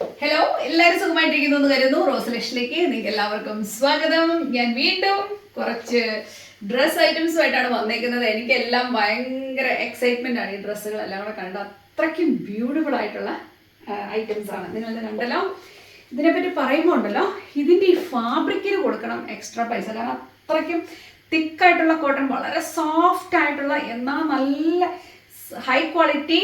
Hello എല്ലാവരും സുഖമായിട്ടിരിക്കുന്നു എന്ന് കരുതുന്നു. റോസ് ലക്ഷിലേക്ക് നിങ്ങൾക്ക് എല്ലാവർക്കും സ്വാഗതം. ഞാൻ വീണ്ടും കുറച്ച് ഡ്രസ് ഐറ്റംസുമായിട്ടാണ് വന്നേക്കുന്നത്. എനിക്കെല്ലാം ഭയങ്കര എക്സൈറ്റ്മെന്റ് ആണ് ഈ ഡ്രസ്സുകളെല്ലാം കൂടെ കണ്ട അത്രയ്ക്കും ബ്യൂട്ടിഫുൾ ആയിട്ടുള്ള ഐറ്റംസ് ആണ്. നിങ്ങൾ കണ്ടല്ലോ. ഇതിനെപ്പറ്റി പറയുമ്പോൾ ഉണ്ടല്ലോ ഇതിന്റെ ഈ ഫാബ്രിക്കിന് കൊടുക്കണം എക്സ്ട്രാ പൈസ. കാരണം അത്രയ്ക്കും തിക്കായിട്ടുള്ള കോട്ടൺ വളരെ സോഫ്റ്റ് ആയിട്ടുള്ള എന്നാൽ നല്ല ഹൈ ക്വാളിറ്റി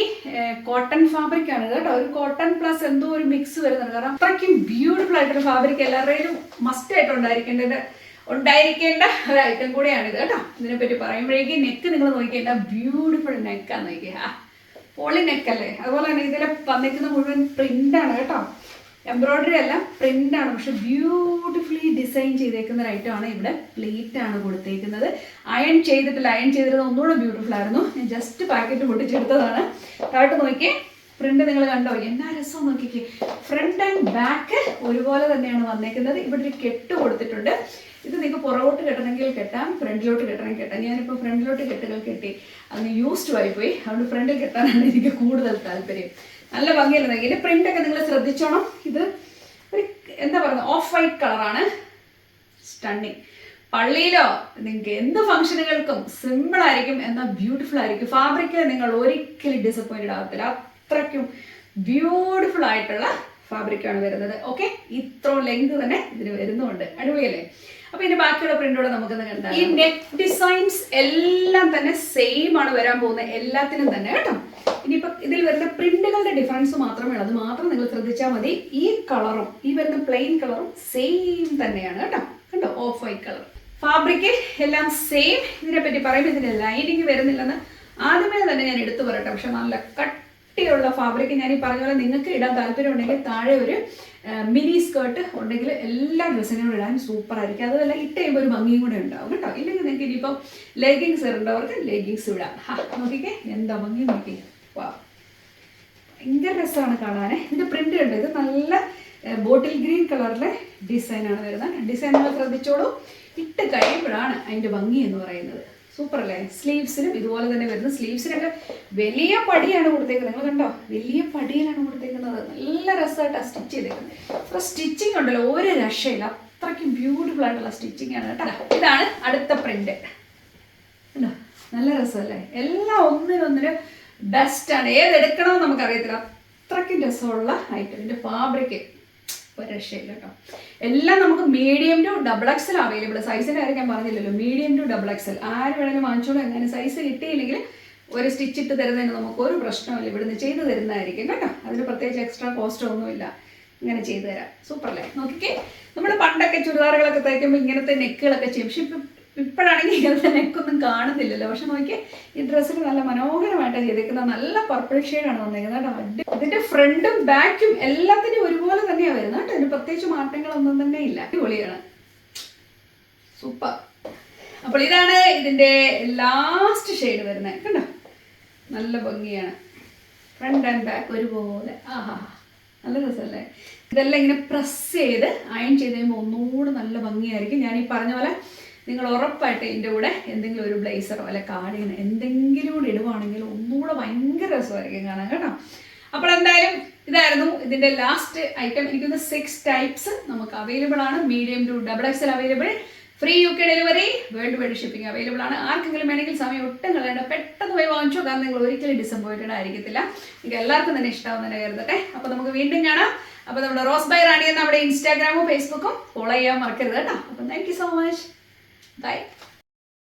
കോട്ടൺ ഫാബ്രിക് ആണ് കേട്ടോ. ഒരു കോട്ടൺ പ്ലസ് എന്തോ ഒരു മിക്സ് വരുന്നുണ്ട്. കാരണം അത്രയ്ക്കും ബ്യൂട്ടിഫുൾ ആയിട്ടൊരു ഫാബ്രിക് എല്ലാവരുടെയും മസ്റ്റ് ആയിട്ട് ഉണ്ടായിരിക്കേണ്ടത് ഉണ്ടായിരിക്കേണ്ട ഒരു ഐറ്റം കൂടെയാണ് ഇത് കേട്ടോ. ഇതിനെപ്പറ്റി പറയുമ്പോഴേക്കും നെക്ക് നിങ്ങൾ നോക്കിയേണ്ട ബ്യൂട്ടിഫുൾ നെക്കാന്ന് നോക്കിയാ. പോളി നെക്കല്ലേ അതുപോലെ തന്നെ ഇതിൽ വന്നിരിക്കുന്ന മുഴുവൻ ആണ് കേട്ടോ. എംബ്രോയിഡറി അല്ല പ്രിന്റ് ആണ്. പക്ഷെ ബ്യൂട്ടിഫുള്ളി ഡിസൈൻ ചെയ്തേക്കുന്ന ഒരു ആണ് ഇവിടെ പ്ലേറ്റ് ആണ് കൊടുത്തേക്കുന്നത്. അയൺ ചെയ്തിട്ടില്ല. അയൺ ചെയ്തിരുന്നത് ഒന്നുകൂടെ ബ്യൂട്ടിഫുൾ ആയിരുന്നു. ഞാൻ ജസ്റ്റ് പാക്കറ്റ് പൊട്ടിച്ചെടുത്തതാണ്. താഴോട്ട് നോക്കിയേ. പ്രിന്റ് നിങ്ങൾ കണ്ടോ? എന്നാ രസം നോക്കിക്കേ. ഫ്രണ്ട് ആൻഡ് ബാക്ക് ഒരുപോലെ തന്നെയാണ് വന്നേക്കുന്നത്. ഇവിടെ ഒരു കെട്ട് കൊടുത്തിട്ടുണ്ട്. ഇത് നിങ്ങൾക്ക് പുറകോട്ട് കെട്ടണമെങ്കിൽ കെട്ടാം ഫ്രണ്ടിലോട്ട് കെട്ടണമെങ്കിൽ കെട്ടാം. ഞാനിപ്പോൾ ഫ്രണ്ടിലോട്ട് കെട്ടുകൾ കെട്ടി അങ്ങ് യൂസ്ഡ് ആയി പോയി അതുകൊണ്ട് ഫ്രണ്ടിൽ കെട്ടാനാണ് എനിക്ക് കൂടുതൽ താല്പര്യം. നല്ല ഭംഗിയല്ലേ ഇതിന്റെ പ്രിന്റ് ഒക്കെ നിങ്ങൾ ശ്രദ്ധിച്ചോണം. ഇത് ഒരു എന്താ പറയുന്നത്? ഓഫ് വൈറ്റ് കളറാണ് സ്റ്റണ്ണിങ് പള്ളിയിലോ നിങ്ങൾക്ക് എന്ത് ഫംഗ്ഷനുകൾക്കും സിമ്പിൾ ആയിരിക്കും. എന്നാൽ ബ്യൂട്ടിഫുൾ ആയിരിക്കും. ഫാബ്രിക് നിങ്ങൾ ഒരിക്കലും ഡിസപ്പോയിന്റഡ് ആകത്തില്ല അത്രയ്ക്കും ബ്യൂട്ടിഫുൾ ആയിട്ടുള്ള ഫാബ്രിക്കാണ് വരുന്നത്. ഓക്കെ ഇത്ര ലെങ്ത് തന്നെ ഇതിന് വരുന്നുണ്ട്. അടിപൊളിയല്ലേ? അപ്പൊ ഇതിന്റെ ബാക്കിയുള്ള പ്രിന്റോടെ നമുക്കൊന്ന് കണ്ടാൽ ഈ നെക്ക് ഡിസൈൻസ് എല്ലാം തന്നെ സെയിം ആണ് വരാൻ പോകുന്നത്. എല്ലാത്തിനും തന്നെ കേട്ടോ. ഇനിയിപ്പോ ഇതിൽ വരുന്ന പ്രിന്റുകളുടെ ഡിഫറൻസ് മാത്രമേ ഉള്ളൂ. അത് മാത്രം നിങ്ങൾ ശ്രദ്ധിച്ചാൽ മതി. ഈ കളറും ഈ വരുന്ന പ്ലെയിൻ കളറും സെയിം തന്നെയാണ് കേട്ടോ. കണ്ടോ? ഓഫ് വൈറ്റ് കളർ ഫാബ്രിക്കിൽ എല്ലാം സെയിം ഇതിനെ പറ്റി പറയുമ്പോൾ ഇതിന്റെ ലൈനിങ് വരുന്നില്ലെന്ന് ആദ്യമേ തന്നെ ഞാൻ എടുത്തു പറയട്ടെ. പക്ഷെ നല്ല കട്ടിയുള്ള ഫാബ്രിക് ഞാൻ ഈ പറഞ്ഞ പോലെ നിങ്ങൾക്ക് ഇടാൻ താല്പര്യം ഉണ്ടെങ്കിൽ താഴെ ഒരു മിനി സ്കേർട്ട് ഉണ്ടെങ്കിൽ എല്ലാ ഡ്രസ്സിനോട് ഇടാൻ സൂപ്പർ ആയിരിക്കും. അതുമല്ല ഇട്ട് കഴിയുമ്പോൾ ഒരു ഭംഗിയും കൂടെ ഉണ്ടാവും കേട്ടോ. ഇല്ലെങ്കിൽ നിങ്ങൾക്ക് ഇനിയിപ്പോൾ ലെഗിങ്സ് ഇടേണ്ടവർക്ക് ലെഗിങ്സ് ഇടാം. ഹാ നോക്കിക്കേ. എന്താ ഭംഗി നോക്കി ഭയങ്കര രസമാണ് കാണാൻ ഇതിന്റെ പ്രിന്റ് ഉണ്ട് ഇത് നല്ല ബോട്ടിൽ ഗ്രീൻ കളറിലെ ഡിസൈനാണ് വരുന്നത്. ഡിസൈൻ നിങ്ങൾ ശ്രദ്ധിച്ചോളൂ. ഇട്ട് കഴിയുമ്പോഴാണ് അതിന്റെ ഭംഗി എന്ന് പറയുന്നത്. സൂപ്പർ അല്ലേ സ്ലീവ്സിലും ഇതുപോലെ തന്നെ വരുന്ന. സ്ലീവ്സിനൊക്കെ വലിയ പടിയാണ് കൊടുത്തേക്കുന്നത്. നിങ്ങൾ കണ്ടോ? വലിയ പടിയിലാണ് കൊടുത്തേക്കുന്നത്. നല്ല രസമായിട്ടാണ് സ്റ്റിച്ച് ചെയ്തേക്കുന്നത്. അപ്പോൾ സ്റ്റിച്ചിങ് ഉണ്ടല്ലോ ഒരു രക്ഷയില്ല. അത്രയ്ക്കും ബ്യൂട്ടിഫുൾ ആയിട്ടുള്ള സ്റ്റിച്ചിങ് ആണ് കേട്ടോ. ഇതാണ് അടുത്ത പ്രിന്റ് കണ്ടോ? നല്ല രസമല്ലേ? എല്ലാം ഒന്നിനൊന്നിന് ബെസ്റ്റ് ആണ്. ഏതെടുക്കണമെന്ന് നമുക്കറിയത്തില്ല. അത്രയ്ക്കും രസമുള്ള ഐറ്റം ഇതിന്റെ ഫാബ്രിക് ഒരു രക്ഷയില്ല കേട്ടോ എല്ലാം നമുക്ക് medium to double XL available സൈസിന്റെ കാര്യം ഞാൻ പറഞ്ഞില്ലല്ലോ. മീഡിയം ടു ഡബിൾ എക്സൽ ആര് വേണമെങ്കിലും വാങ്ങിച്ചോളൂ. എങ്ങനെ സൈസ് കിട്ടിയില്ലെങ്കിൽ ഒരു സ്റ്റിച്ച് ഇട്ട് തരുന്നതിന് നമുക്ക് ഒരു പ്രശ്നമില്ല ഇവിടുന്ന് ചെയ്തു തരുന്നതായിരിക്കും കേട്ടോ. അതിന് പ്രത്യേകിച്ച് എക്സ്ട്രാ കോസ്റ്റ് ഒന്നുമില്ല. ഇങ്ങനെ ചെയ്തു തരാം. സൂപ്പർ അല്ലേ? നോക്കിക്കേ. നമ്മൾ പണ്ടൊക്കെ ചുരിദാറുകളൊക്കെ തയ്ക്കുമ്പോൾ ഇങ്ങനത്തെ നെക്കുകളൊക്കെ ചെയ്യും. പക്ഷെ ഇപ്പം ഇപ്പോഴാണെങ്കിൽ ഇങ്ങനത്തെ നെക്കൊന്നും കാണുന്നില്ലല്ലോ. പക്ഷെ നോക്കിയേ ഈ ഡ്രസ്സിൽ നല്ല മനോഹരമായിട്ടാണ് ചെയ്തേക്കുന്ന നല്ല പർപ്പിൾ ഷെയ്ഡാണ് വന്നേക്കുന്നത് കേട്ടോ. ഇതിന്റെ ഫ്രണ്ടും ബാക്കും എല്ലാത്തിനും ഒരുപോലെ തന്നെയാണ് വരുന്നത്. ഇതിന് പ്രത്യേകിച്ച് മാറ്റങ്ങളൊന്നും തന്നെ ഇല്ല. അടിപൊളിയാണ്. സൂപ്പർ. അപ്പോൾ ഇതാണ് ഇതിന്റെ ലാസ്റ്റ് ഷെയ്ഡ് വരുന്നത്. കണ്ടോ? നല്ല ഭംഗിയാണ്. ഫ്രണ്ട് ആൻഡ് ബാക്ക് ഒരുപോലെ. ആഹാ. നല്ല രസമല്ലേ? ഇതെല്ലാം ഇങ്ങനെ പ്രസ് ചെയ്ത് അയൺ ചെയ്ത് കഴിയുമ്പോൾ ഒന്നുകൂടെ നല്ല ഭംഗിയായിരിക്കും. ഞാൻ ഈ പറഞ്ഞ പോലെ നിങ്ങൾ ഉറപ്പായിട്ട് ഇതിന്റെ കൂടെ എന്തെങ്കിലും ഒരു ബ്ലേസറോ അല്ലെ കാടിന് എന്തെങ്കിലും കൂടെ ഇടുവാണെങ്കിൽ ഒന്നുകൂടെ ഭയങ്കര രസമായിരിക്കും കാണാൻ. കേട്ടോ അപ്പോൾ എന്തായാലും ഇതായിരുന്നു ഇതിന്റെ ലാസ്റ്റ് ഐറ്റം എനിക്കൊന്ന് സിക്സ് ടൈപ്സ് നമുക്ക് അവൈലബിൾ ആണ്. Medium to double XL available free U K delivery world wide shipping available ആണ്. ആർക്കെങ്കിലും വേണമെങ്കിൽ സമയം ഒട്ടും കളയേണ്ട പെട്ടെന്ന് പോയി വാങ്ങിച്ചോ കാരണം നിങ്ങൾ ഒരിക്കലും ഡിസപ്പോയിന്റഡ് ആയിരിക്കത്തില്ല. നിങ്ങൾക്ക് എല്ലാവർക്കും തന്നെ ഇഷ്ടമാവുന്നതിനെ കരുതട്ടെ. അപ്പോൾ നമുക്ക് വീണ്ടും കാണാം. അപ്പോൾ നമ്മുടെ റോസ് ബൈ റാണി എന്ന നമ്മുടെ ഇൻസ്റ്റാഗ്രാമും ഫേസ്ബുക്കും ഫോളോ ചെയ്യാൻ മറക്കരുത് കേട്ടോ. അപ്പൊ thank you so much bye